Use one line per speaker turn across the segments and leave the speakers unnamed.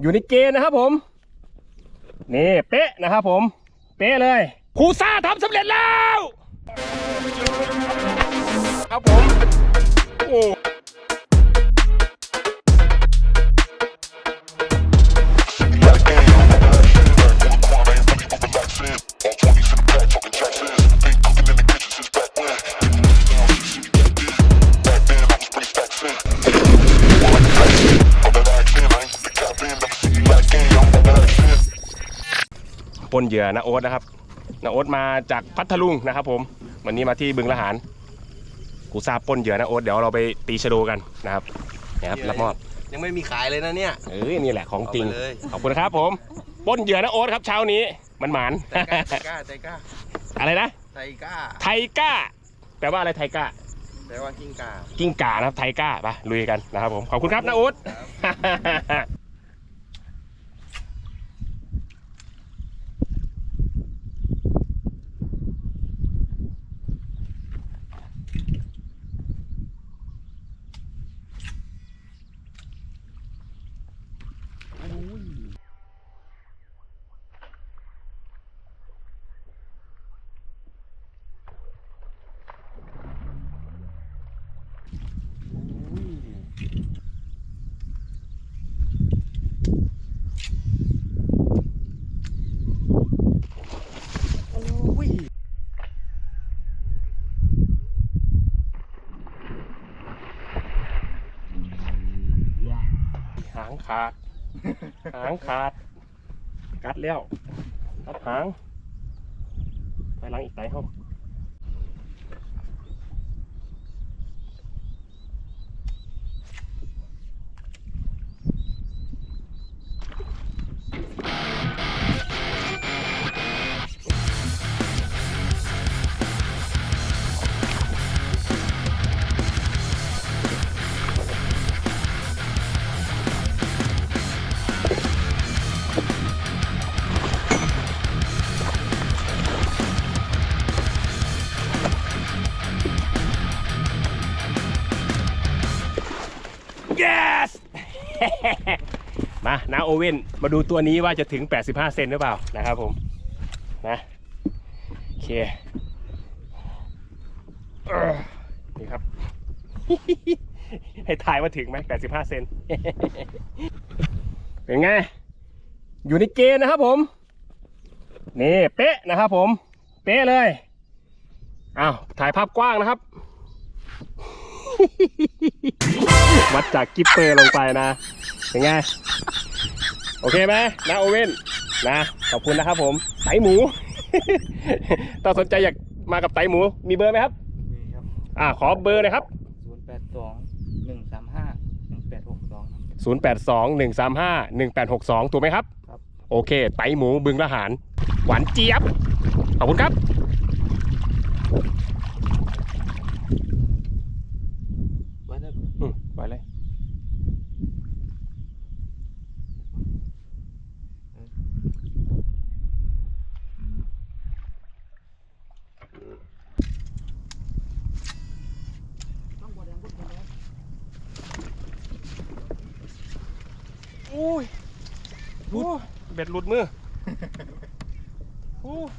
อยู่ในเกณฑ์นะครับผม นี่เป๊ะนะครับผม เป๊ะเลยครูซ่าทำสำเร็จแล้ว ครับผม โอ้ ปนเหยื่อนาโอ๊ตนะครับนาโอ๊ตมาจากพัทลุงนะครับ ผม วันนี้มาที่บึงละหารกูทราบปนเหยื่อนาโอ๊ตเดี๋ยวเราไปตีชะโดกันนะครับนะครับรับมอบ
ยังไม่มีขายเลยนะเนี่ย
เอ้ยนี่แหละของจริง
เอาไปเลย
ขอบคุณครับ ผมปนเหยื่อนาโอ๊ตครับเช้านี้มันหมาน
ใจกล้าใจกล้าใจกล้า
อะไรนะ
ใจกล้า
ไทก้าแปลว่าอะไรไทก้า
แปลว่ากิ้งก่า
กิ้งก่านะครับไทก้าไปลุยกันนะครับผมขอบคุณครับนาโอ๊ต หาง ขาด หางขาด กัดแล้วกัดหางไปหลังอีกไตห้อง yes มานาโอเว่นมาดูตัวนี้ว่าจะถึง 85 เซนหรือเปล่านะครับผมนะโอเคเออนี่ครับ ให้ทายว่าถึงไหม85 เซนเป็นไง อยู่ในเกณฑ์นะครับผม นี่เป๊ะนะครับผม เป๊ะเลยอ้าวถ่ายภาพกว้างนะครับ วัดจากกิปเปอร์ลงไปนะเป็นไงโอเคไหมนะโอเว่นนะขอบคุณนะครับผมไตหมู ถ้าสนใจอยากมากับไตหมู มีเบอร์ไหมครับ
มีครับ
อ่าขอเบอร์เลยครับ
ศูนย์แปดสองหนึ่งสามห้าหนึ่งแปดหกสอง
082 135 1862 ถูกไหมครับ
ครับ
โอเค ไตหมูบึงละหาร หวานเจี๊ยบ ขอบคุณครับ
ไว้ได้
อืมไปเลย โอ้ยโอ้ยเบ็ดหลุดมือโอ้ย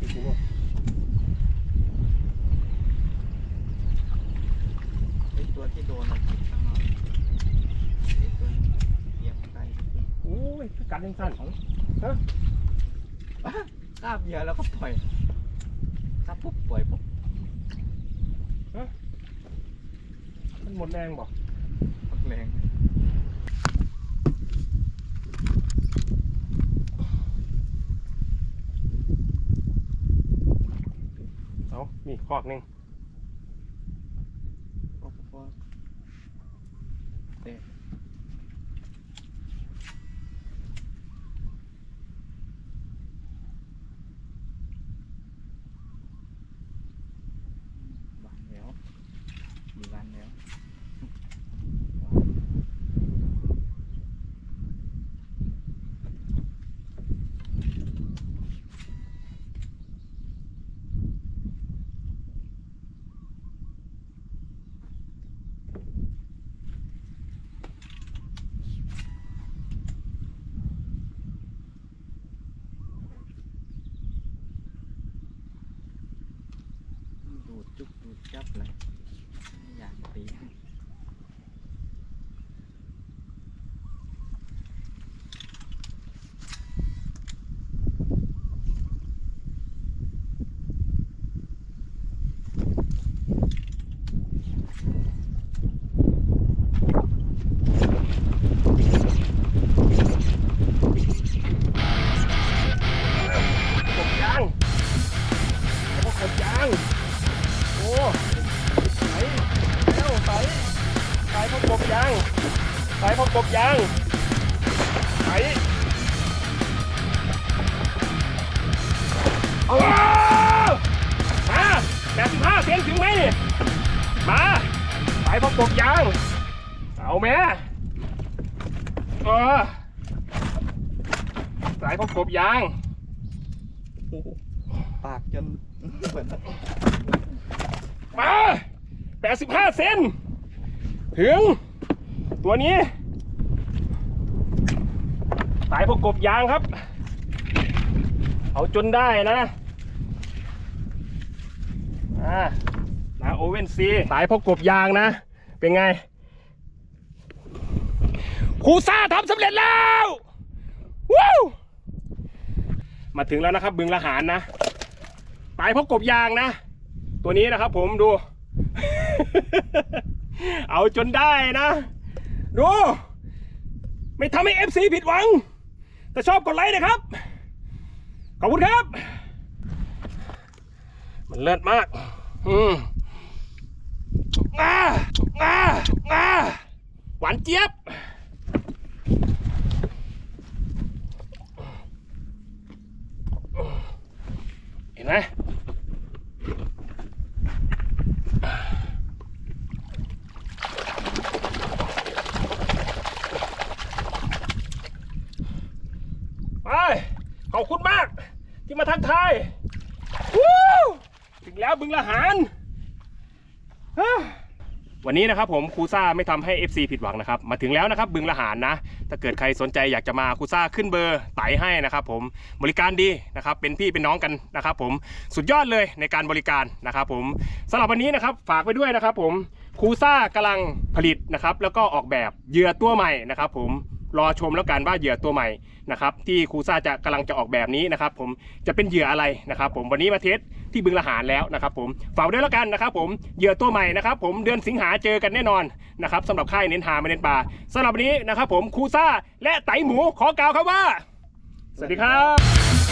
ดูสิว่า
ไอ ตัวที่โดนอะติดข้างนอกไอตัวนี้เอียงไป
โอ้ยกัดยังสั้นของฮะ
คาบเหยื่อแล้วก็ปล่อยคาบปุ๊บปล่อยปุ๊บ
มันหมดแรงบอก
พักแรง
เอานี่คอกหนึ่ง
โอ้โห เตะ จับเลยอยากตี
ใส่พวกกบยางปาก
จนเหมือน
มาแปดสิบห้าเซนถึง ตัวนี้ สายพวกกบยางครับ เอาจนได้นะอ่านาโอเว่นซีสายพวกกบยางนะ เป็นไงครูซ่าทำสำเร็จแล้ววู้ มาถึงแล้วนะครับ บึงละหารนะสายพวกกบยางนะ ตัวนี้นะครับ ผมดู เอาจนได้นะดู ไม่ทำให้ FC ผิดหวัง แต่ชอบกดไลค์นะครับ ขอบคุณครับ มันเลิศมาก อืมอ่าอ่าอ่าหวานเจี๊ยบ เห็นไหมไปขอบคุณมากที่มาทักทายถึงแล้วบึงละหาร วันนี้นะครับผมครูซ่าไม่ทำให้ FC ผิดหวังนะครับ มาถึงแล้วนะครับบึงละหารนะ ถ้าเกิดใครสนใจอยากจะมาครูซ่าขึ้นเบอร์ไต่ให้นะครับผมบริการดีนะครับเป็นพี่เป็นน้องกันนะครับผมสุดยอดเลยในการบริการนะครับผมสำหรับวันนี้นะครับฝากไปด้วยนะครับผมครูซ่ากำลังผลิตนะครับแล้วก็ออกแบบเหยื่อตัวใหม่นะครับผม รอชมแล้วกันว่าเหยื่อตัวใหม่นะครับที่ครูซ่าจะกำลังจะออกแบบนี้นะครับผมจะเป็นเหยื่ออะไรนะครับผมวันนี้มาเทสที่บึงละหารแล้วนะครับผมฝากด้วยแล้วกันนะครับผมเหยื่อตัวใหม่นะครับผมเดือนสิงหาเจอกันแน่นอนนะครับสำหรับค่ายเน้นหาไม่เน้นปลาสำหรับวันนี้นะครับผมครูซ่าและไตหมูขอกล่าวครับว่า สวัสดีครับ